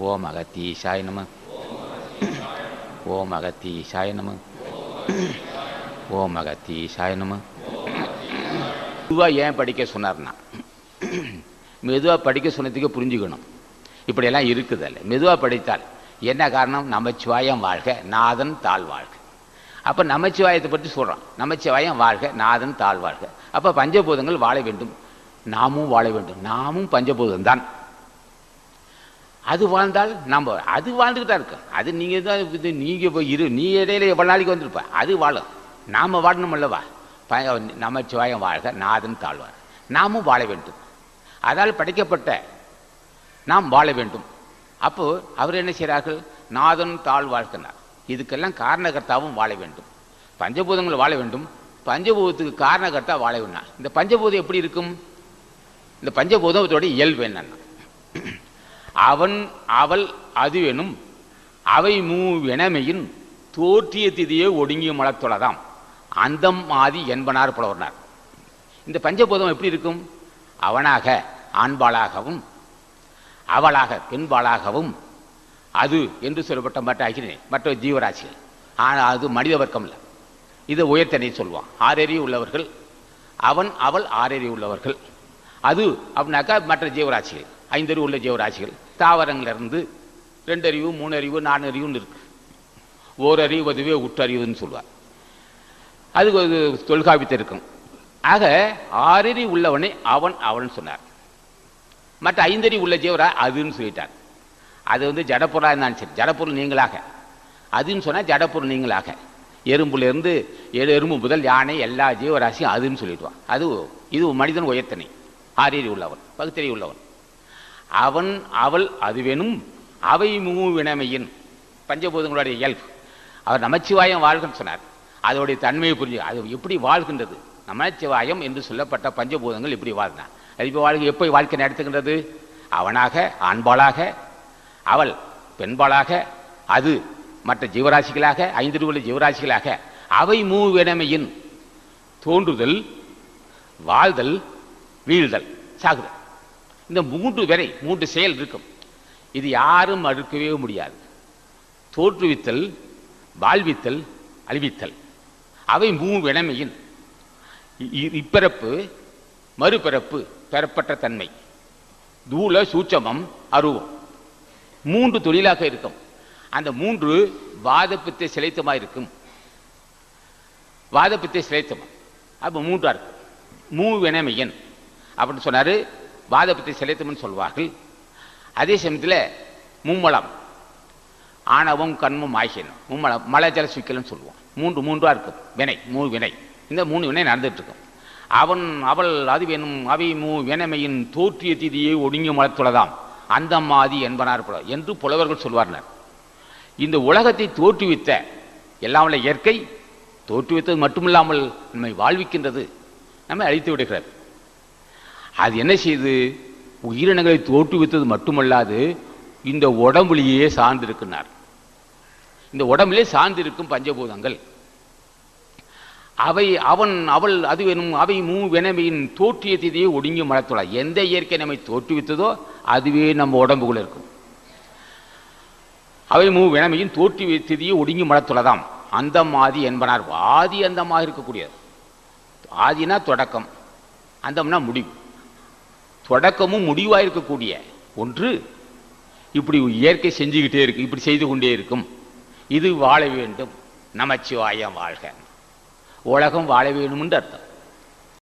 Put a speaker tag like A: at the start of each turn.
A: ஓம் அகத்தீஷாய் நம ஓம் அகத்தீஷாய் நம ஓம் அகத்தீஷாய் நம மெதுவாக ஏன் படிக்க சொன்னார்னா மெதுவாக படிக்க சொன்னதுக்கு புரிஞ்சுக்கணும் இப்படியெல்லாம் இருக்குதல்ல மெதுவாக படித்தால் என்ன காரணம் நமச்சிவாயம் வாழ்க நாதன் தாழ் வாழ்க அப்போ நமச்சிவாயத்தை பற்றி சொல்கிறோம் நமச்சிவாயம் வாழ்க நாதன் தாழ் வாழ்க அப்போ பஞ்சபூதங்கள் வாழ வேண்டும் நாமும் வாழ வேண்டும் நாமும் பஞ்சபூதம் தான் அது வாழ்ந்தால் நம்ம அது வாழ்ந்துக்கிட்டா இருக்கும் அது நீங்கள் தான் இது நீங்கள் போய் இரு நீ இடையில எவ்வளோ நாளைக்கு வந்திருப்ப? அது வாழும். நாம் வாழணும் அல்லவா? ப நமச்சிவாயம் வாழ்க நாதன் தாழ்வார். நாமும் வாழ வேண்டும். அதால் படைக்கப்பட்ட நாம் வாழ வேண்டும். அப்போது அவர் என்ன செய்கிறார்கள்? நாதன் தாழ் இதுக்கெல்லாம் காரணகர்த்தாவும் வாழ வேண்டும். பஞ்சபூதங்கள் வாழ வேண்டும். பஞ்சபூதத்துக்கு காரணகர்த்தா வாழ வேண்டாம். இந்த பஞ்சபூதம் எப்படி இருக்கும்? இந்த பஞ்சபூதத்தோட இயல்பு என்னன்னா அவன் அவள் அதுவெனும் அவை மூவினமையின் தோற்றிய திதியே ஒடுங்கிய மலத்தொழதாம் அந்தம் ஆதி என்பனார் புலவர்னார். இந்த பஞ்சபூதம் எப்படி இருக்கும்? அவனாக ஆண்பாளாகவும் அவளாக பெண்பாளாகவும் அது என்று சொல்லப்பட்ட மற்ற அகிலே மற்ற ஜீவராசிகள். ஆனால் அது மனித வர்க்கம் இல்லை இதை உயர்த்தனை சொல்லுவான் ஆரேறி உள்ளவர்கள் அவன் அவள் ஆறறிவு உள்ளவர்கள். அது அப்படின்னாக்கா மற்ற ஜீவராசிகள். ஐந்தறிவு உள்ள ஜீவராசிகள். தாவரங்களிலிருந்து ரெண்டு அறிவு மூணு அறிவு நாலு அறிவுன்னு இருக்கு. ஓரறிவு அதுவே உற்றறிவுன்னு சொல்லுவார். அது ஒரு தொல்காப்பித்து இருக்கும். ஆக ஆறறி உள்ளவனே அவன் அவன் சொன்னார். மற்ற ஐந்தறி உள்ள ஜீவரா அதுன்னு சொல்லிட்டார். அது வந்து ஜடப்பொருளாக இருந்தாலும் சரி ஜடப்பொருள் நீங்களாக. அதுன்னு சொன்னால் ஜடப்பொருள் நீங்களாக. எறும்புலேருந்து எறும்பு முதல் யானை எல்லா ஜீவராசியும் அதுன்னு சொல்லிடுவான். அது இது மனிதன் உயர்த்தனை. ஆரியறி உள்ளவன் பகுத்தறி உள்ளவன். அவன் அவள் அதுவெனும் அவை மூவினமையின் பஞ்சபூதங்களுடைய இயல்பு. அவர் நமச்சிவாயம் வாழ்கன்னு சொன்னார். அதோடைய தன்மையை புரிஞ்சு அது எப்படி வாழ்கின்றது? நமச்சிவாயம் என்று சொல்லப்பட்ட பஞ்சபூதங்கள் இப்படி வாழ்ந்தான். அது இப்போ வாழ்க்கை எப்போ வாழ்க்கை நடத்துகின்றது? அவனாக ஆண்பாளாக அவள் பெண்பாளாக அது மற்ற ஜீவராசிகளாக ஐந்து உள்ள ஜீவராசிகளாக. அவை மூவினமையின் தோன்றுதல் வாழ்தல் வீழ்தல் சாகுதல். இந்த மூன்று வரை மூன்று செயல் இருக்கும். இது யாரும் அறுக்கவே முடியாது. தோற்றுவித்தல் வாழ்வித்தல் அழிவித்தல். அவை மூவினமையின் இப்பிறப்பு மறுபிறப்பு பெறப்பட்ட தன்மை. தூள சூட்சமம் அருவம். மூன்று தொழிலாக இருக்கும். அந்த மூன்று வாதப்பித்தை சிலைத்தமாக இருக்கும். வாதப்பித்தை சிலைத்தமா. அப்போ மூன்றாக இருக்கும் மூ வினமையன் அப்படின்னு சொன்னார் வாதபத்தை செலுத்தும்னு சொல்வார்கள். அதே சமயத்தில் மும்மலம் ஆணவம் கண்மும் ஆகியனும் மும்மலம் மலை ஜல சுக்கல்னு சொல்லுவோம் மூன்று மூன்றாக இருக்கும். வினை மூ வினை. இந்த மூணு வினை நடந்துகிட்ருக்கும். இருக்கும் அவன் அவள் அது வேணும் அவை மூ வினமையின் தோற்றிய திதியை ஒடுங்கி மலத்துள்ளதாம் அந்த மாதி என்பனார் புல என்று புலவர்கள் சொல்வார்கள். இந்த உலகத்தை தோற்றுவித்த எல்லாம் உள்ள இயற்கை தோற்றுவித்தது மட்டுமில்லாமல் நம்மை வாழ்விக்கின்றது. நம்மை அழித்து விடுகிறது. அது என்ன செய்து? உயிரினங்களை தோற்றுவித்தது மட்டுமல்லாது இந்த உடம்புலேயே சார்ந்திருக்கிறார் இந்த உடம்பிலே சார்ந்திருக்கும் பஞ்சபூதங்கள். அவை அவன் அவள் அது வேணும் அவை மூ வினமையின் தோற்றிய திதியை ஒடுங்கி மலத்துள்ள எந்த இயற்கை நம்மை தோற்றுவித்ததோ அதுவே நம்ம உடம்புக்குள்ள இருக்கும். அவை மூ வினமையின் தோற்றி திதியை ஒடுங்கி மலத்துள்ளதாம் அந்த மாதி என்பனார். ஆதி அந்தமாக இருக்கக்கூடியது ஆதினா தொடக்கம். அந்தம்னா முடிவு. தொடக்கமும் முடிவாக இருக்கக்கூடிய ஒன்று இப்படி இயற்கை செஞ்சுக்கிட்டே இருக்கு இப்படி செய்து கொண்டே இருக்கும். இது வாழ வேண்டும். நமச்சிவாயம் வாழ்க. உலகம் வாழ வேணும்னு அர்த்தம்.